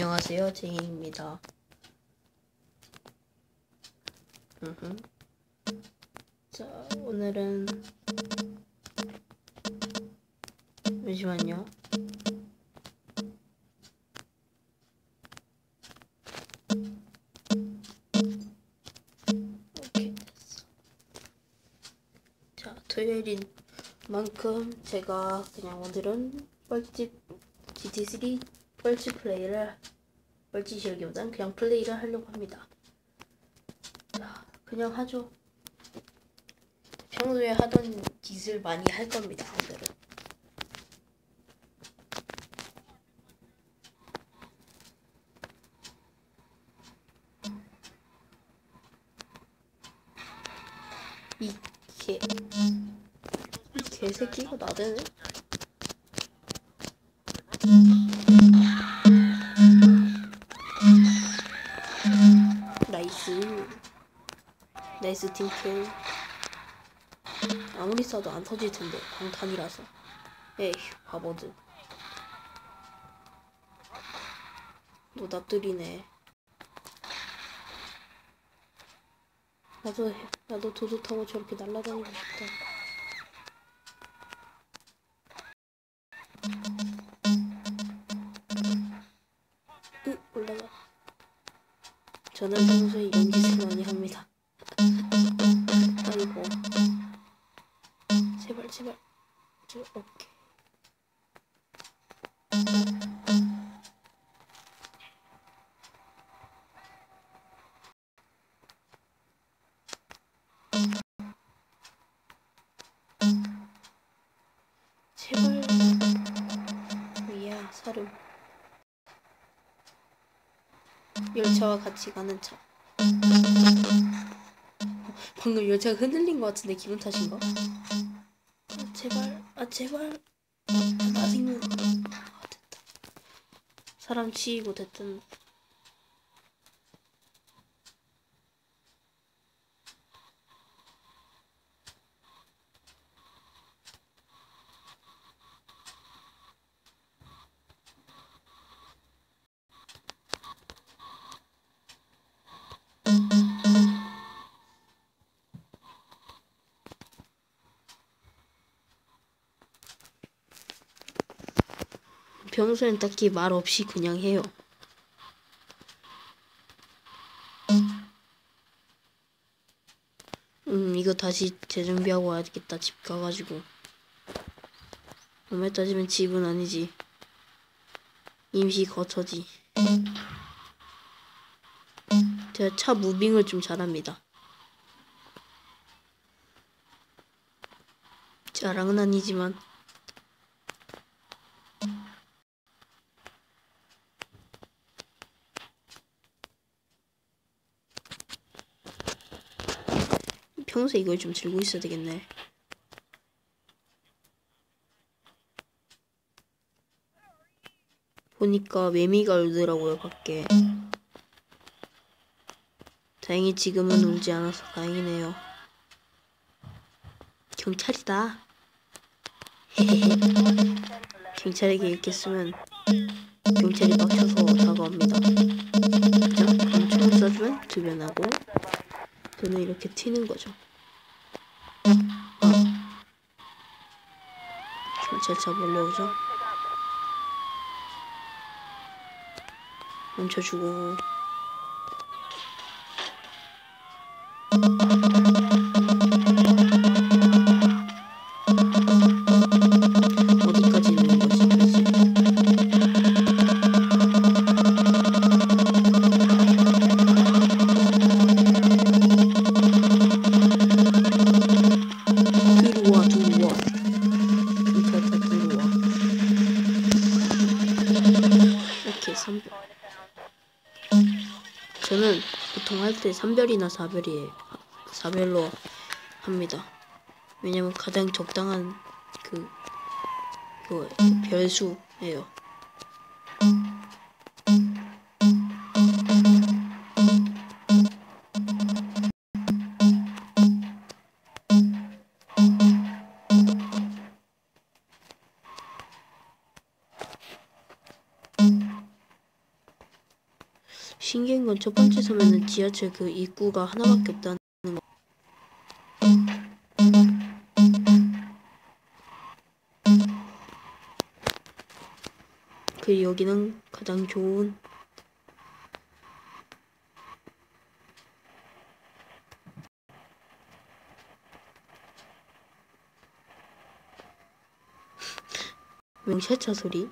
안녕하세요, 제인입니다. 음흠. 자, 오늘은 잠시만요. 오케이, 됐어. 자, 토요일인 만큼 제가 그냥 오늘은 뻘집 GT3 뻘집 플레이를 뻘짓이라기보단 그냥 플레이를 하려고 합니다. 자, 그냥 하죠. 평소에 하던 짓을 많이 할 겁니다, 오늘은. 이 개, 이 개새끼가 나대네? 나이스 팀킬. 아무리 써도 안 터질 텐데, 방탄이라서. 에휴, 바보들. 노답들이네. 나도, 나도 도도 타고 저렇게 날아다니고 싶다. 저는 평소에 짓을 사름. 열차와 같이 가는 차. 방금 열차가 흔들린 것 같은데 기분 탓인가? 아, 제발, 아 제발. 나중에 아, 됐다. 사람 치이고 됐든. 평소엔 딱히 말 없이 그냥 해요. 음, 이거 다시 재정비하고 와야겠다. 집 가가지고. 엄에 따지면 집은 아니지. 임시 거처지. 제가 차 무빙을 좀 잘합니다. 자랑은 아니지만. 평소에 이걸 좀 들고 있어야 되겠네. 보니까 매미가 울더라고요, 밖에. 다행히 지금은 울지 않아서 다행이네요. 경찰이다. 경찰에게 이렇게 쓰면 경찰이 빡쳐서 다가옵니다. 자, 그럼 총을 쏴주면 두 변하고 저는 이렇게 튀는 거죠. 경찰차 몰려오죠. 멈춰주고 2나 4별이에요. 4별로 합니다. 왜냐면 가장 적당한 그, 그 별수예요. 지하철 그 입구가 하나밖에 없다는 거. 그 여기는 가장 좋은 명시차 소리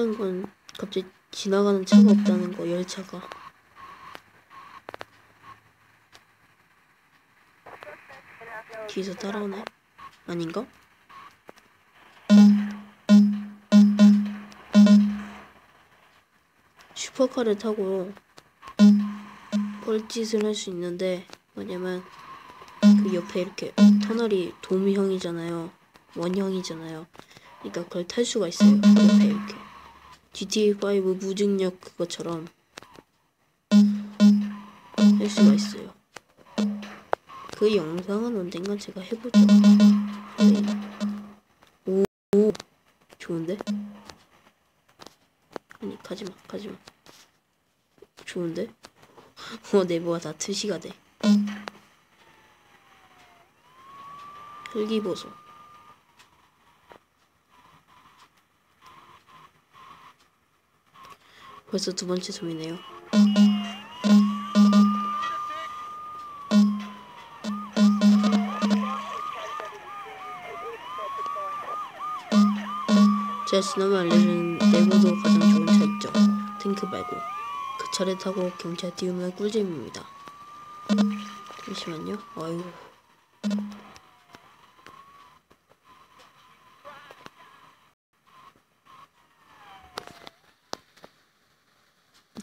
신기한 건 갑자기 지나가는 차가 없다는 거 열차가. 뒤에서 따라오네? 아닌가? 슈퍼카를 타고 뻘짓을 할 수 있는데 뭐냐면 그 옆에 이렇게 터널이 도미형이잖아요. 원형이잖아요. 그러니까 그걸 탈 수가 있어요. 옆에 이렇게 GTA5 무중력 그것처럼 할 수가 있어요 그 영상은 언젠간 제가 해보죠 네. 오, 오 좋은데? 아니 가지마 가지마 좋은데? 어 내부가 다 트시가 돼 흙이 보소 벌써 두 번째 섬이네요. 제가 지난번에 알려준 내구도 가장 좋은 차 있죠. 탱크 말고. 그 차를 타고 경찰 띄우면 꿀잼입니다. 잠시만요. 아이고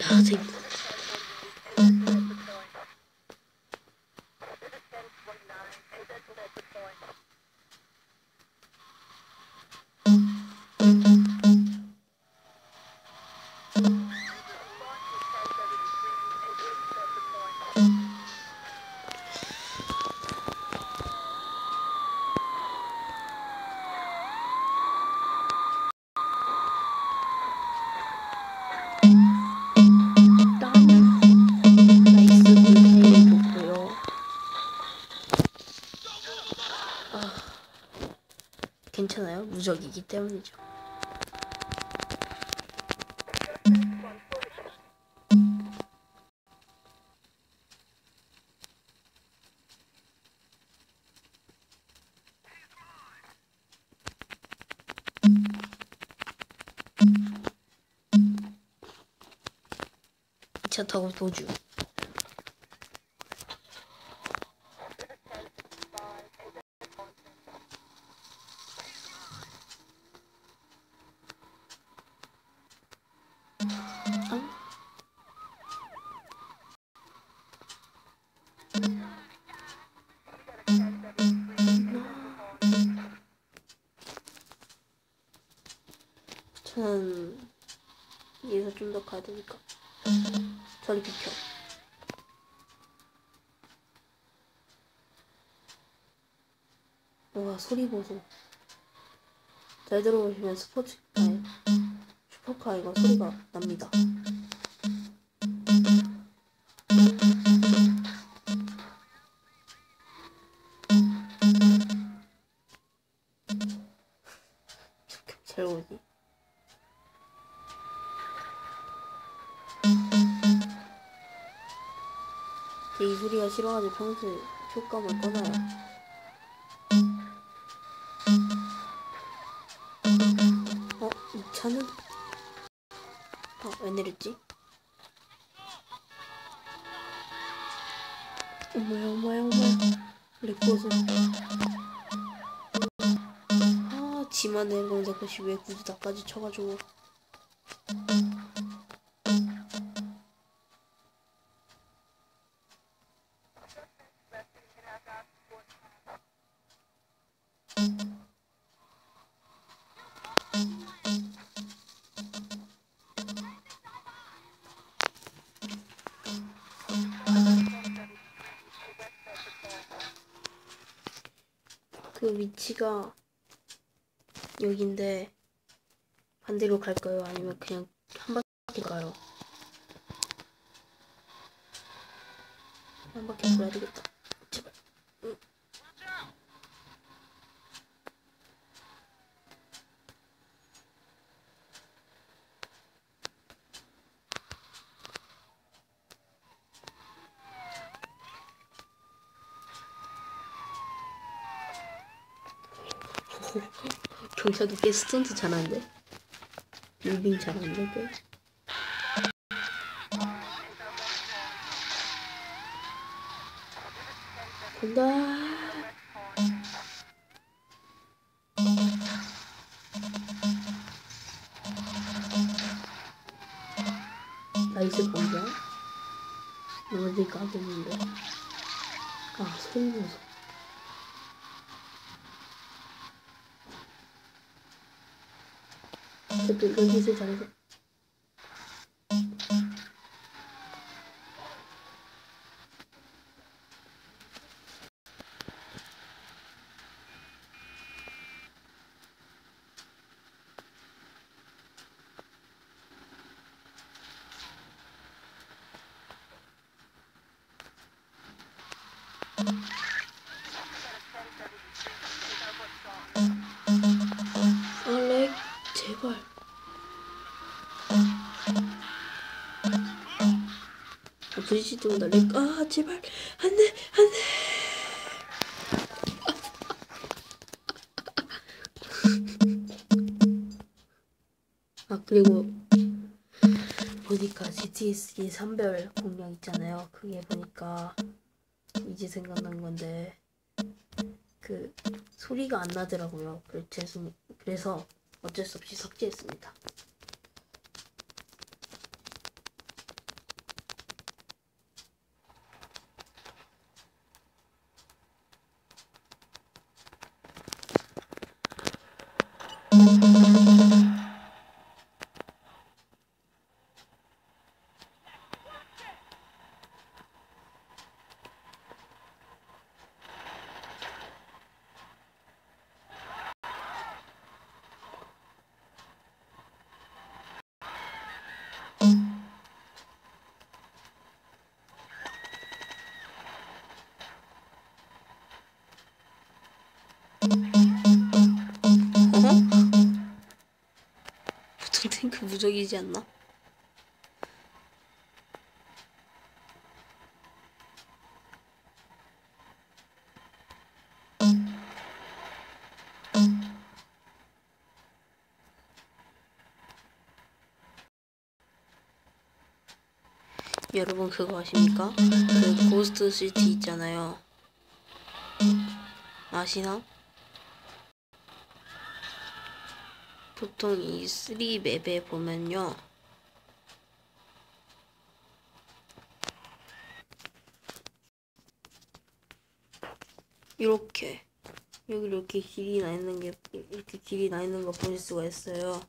나 괜찮아요? 무적이기 때문이죠. 차 타고 도주 가야 되니까. 저리 비켜. 와 소리 보소. 잘 들어보시면 스포츠 아니 슈퍼카 이거 소리가 납니다. 잘 오지 제이 소리가 싫어가지고 평소에 효과음을 꺼놔요. 어? 이 차는? 어, 왜 내렸지? 어머야, 어머야, 어머야. 레코즈. 아, 지만 내건데 그것이 왜 굳이 나까지 쳐가지고. 그 위치가 여긴데 반대로 갈까요? 아니면 그냥 한 바퀴 가요? 한 바퀴 돌아야 되겠다. 경찰도 꽤 스턴트 잘하는데? 무빙 잘하는데 꽤? 간다 나이스 공격 어디 가겠는데 아 소리 나서 그래도 여 부딪히지 마, 렉. 아, 제발. 안 돼, 안 돼. 아, 그리고, 보니까 GTS 3별 공략 있잖아요. 그게 보니까, 이제 생각난 건데, 그, 소리가 안 나더라고요. 그래서 어쩔 수 없이 삭제했습니다. 보통 탱크 무적이지 않나? 여러분 그거 아십니까? 그 고스트 시티 있잖아요. 아시나? 보통 이 3맵에 보면요. 이렇게 여기 이렇게 길이 나 있는 게 이렇게 길이 나 있는 거 보실 수가 있어요.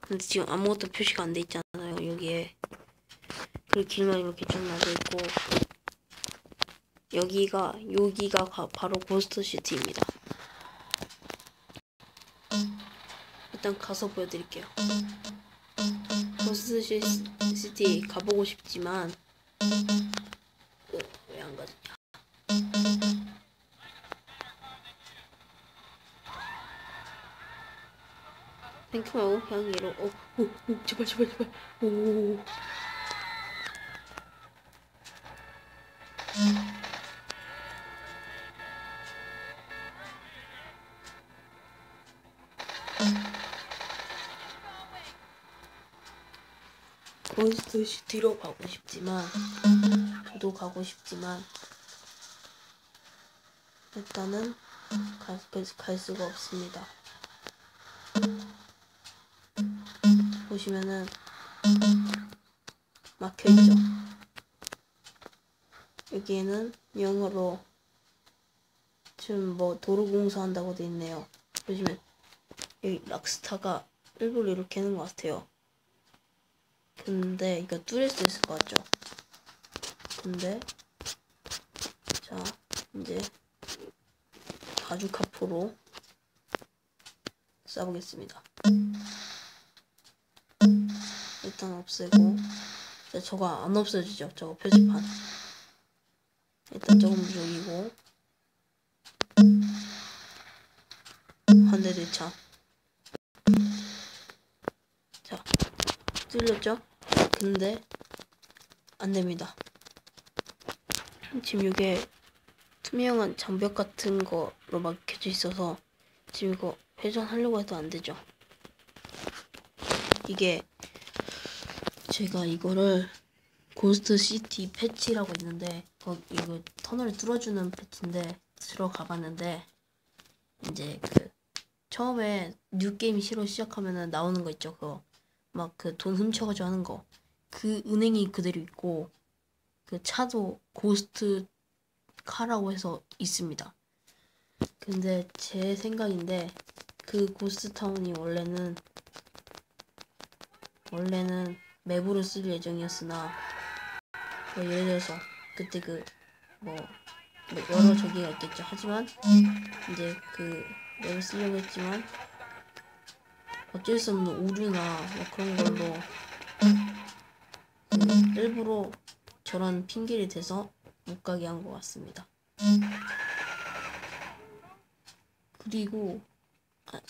근데 지금 아무것도 표시가 안 돼 있잖아요. 여기에 그 길만 이렇게 쭉 나져 있고 여기가 여기가 가- 바로 고스트 시티입니다. 일단 가서 보여드릴게요. 시, 시티 가보고 싶지만 왜 안 가지냐? 탱크 말고 얘로 어, 오, 오, 제발 제발 제발 오. 고스트 시티로 가고 싶지만 저도 가고 싶지만 일단은 갈, 갈 수가 없습니다. 보시면은 막혀있죠. 여기에는 영어로 지금 뭐 도로 공사한다고 돼 있네요. 보시면 여기 락스타가 일부러 이렇게 하는 것 같아요. 근데 이거 뚫을 수 있을 것 같죠? 근데 자 이제 바주카포로 쏴보겠습니다. 일단 없애고 자, 저거 안 없어지죠? 저거 표지판 일단 저건 무적이고 한대 대차 자 뚫렸죠? 근데 안됩니다 지금 이게 투명한 장벽 같은 거로 막혀져 있어서 지금 이거 회전하려고 해도 안 되죠. 이게 제가 이거를 고스트 시티 패치라고 있는데 거 이거 터널을 뚫어주는 패치인데 들어가 봤는데 이제 그 처음에 뉴 게임 시로 시작하면은 나오는 거 있죠. 그거 막 그 돈 훔쳐가지고 하는 거. 그 은행이 그대로 있고 그 차도 고스트 카라고 해서 있습니다. 근데 제 생각인데 그 고스트 타운이 원래는 원래는 맵으로 쓸 예정이었으나 뭐 예를 들어서 그때 그뭐 여러 저기가 있겠죠. 하지만 이제 그 맵을 쓰려고 했지만 어쩔 수 없는 오류나 뭐 그런 걸로 그 일부러 저런 핑계를 대서 못 가게 한 것 같습니다. 그리고 아,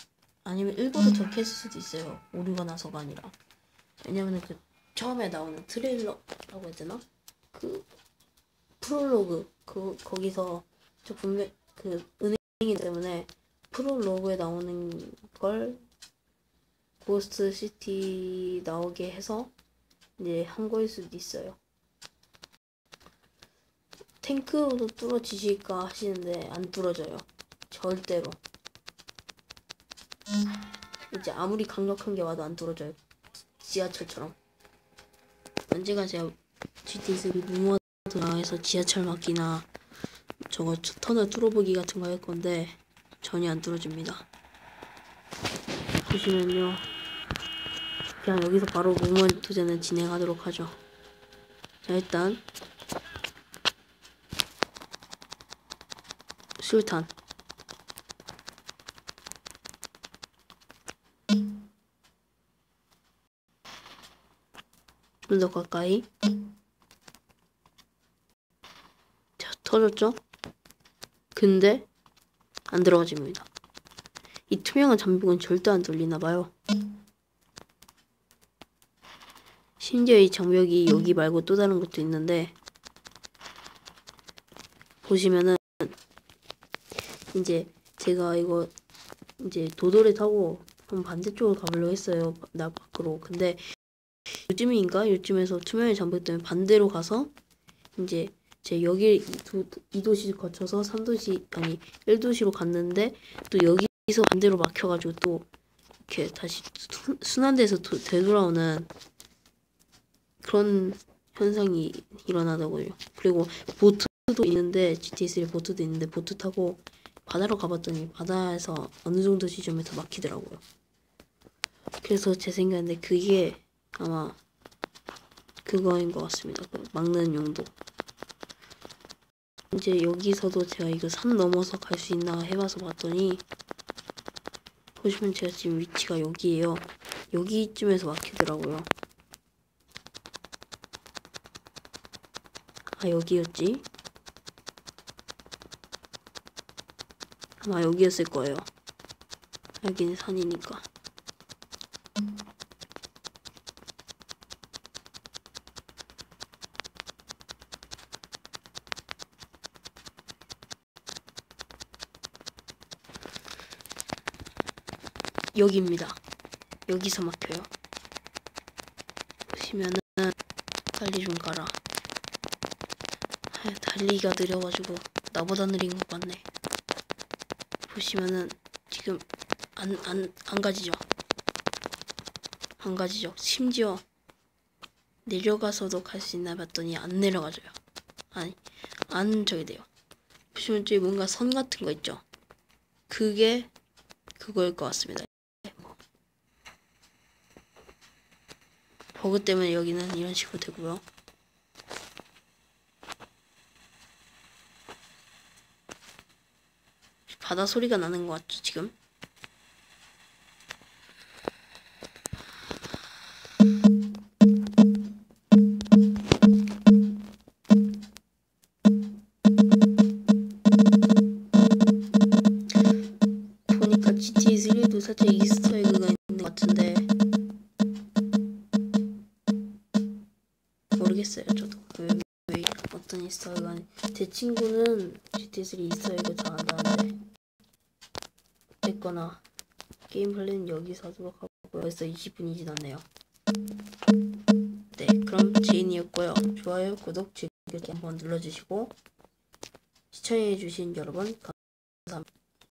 아니면 일부러 저렇게 했을 수도 있어요. 오류가 나서가 아니라. 왜냐면 그 처음에 나오는 트레일러라고 해야 되나? 그 프롤로그 그 거기서 저 분명 그 은행이 때문에 프롤로그에 나오는 걸 고스트 시티 나오게 해서 이제 한 거일 수도 있어요. 탱크로도 뚫어지실까 하시는데 안 뚫어져요. 절대로. 이제 아무리 강력한 게 와도 안 뚫어져요. 지하철처럼. 언제가 제가 GT3 무모드 나와서 지하철 막기나 저거 터널 뚫어보기 같은 거 할 건데 전혀 안 뚫어집니다. 보시면요. 그냥 여기서 바로 무모한 도전을 진행하도록 하죠. 자 일단 술탄 좀 더 가까이 자 터졌죠? 근데 안 들어가집니다 이 투명한 장벽은 절대 안 뚫리나봐요 심지어 이 장벽이 여기 말고 또 다른 것도 있는데 보시면은 이제 제가 이거 이제 도도를 타고 한 반대쪽으로 가보려고 했어요. 나 밖으로. 근데 요즘인가? 요즘에서 투명의 장벽 때문에 반대로 가서 이제 제 여기 2도시 거쳐서 3도시 아니 1도시로 갔는데 또 여기서 반대로 막혀가지고 또 이렇게 다시 순환돼서 도, 되돌아오는 그런 현상이 일어나더군요. 그리고 보트도 있는데 GTA3 보트도 있는데 보트 타고 바다로 가봤더니 바다에서 어느 정도 지점에서 막히더라고요. 그래서 제 생각인데 그게 아마 그거인 것 같습니다. 그 막는 용도. 이제 여기서도 제가 이거 산 넘어서 갈 수 있나 해봐서 봤더니 보시면 제가 지금 위치가 여기에요. 여기쯤에서 막히더라고요. 아 여기였지? 아마 여기였을 거예요. 여기는 산이니까. 여기입니다. 여기서 막혀요. 보시면은 빨리 좀 가라. 아, 달리기가 느려가지고 나보다 느린 것 같네. 보시면은 지금 안 안 안 가지죠. 안 가지죠. 심지어 내려가서도 갈 수 있나 봤더니 안 내려가져요. 아니 안 저기 돼요. 보시면 저기 뭔가 선 같은 거 있죠. 그게 그거일 것 같습니다. 버그 때문에 여기는 이런 식으로 되고요. 바다 소리가 나는 것 같죠 지금? 보니까 GTA 3에도 살짝 이스터 에그가 있는 것 같은데. 모르겠어요 저도. 왜, 왜 어떤 이스터 에그가 아니 제 친구는 GTA 3 이스터 여기서 하도록 하고 벌써 20분이 지났네요. 네 그럼 제인이었고요. 좋아요 구독 즐겨기 한번 눌러주시고 시청해주신 여러분 감사합니다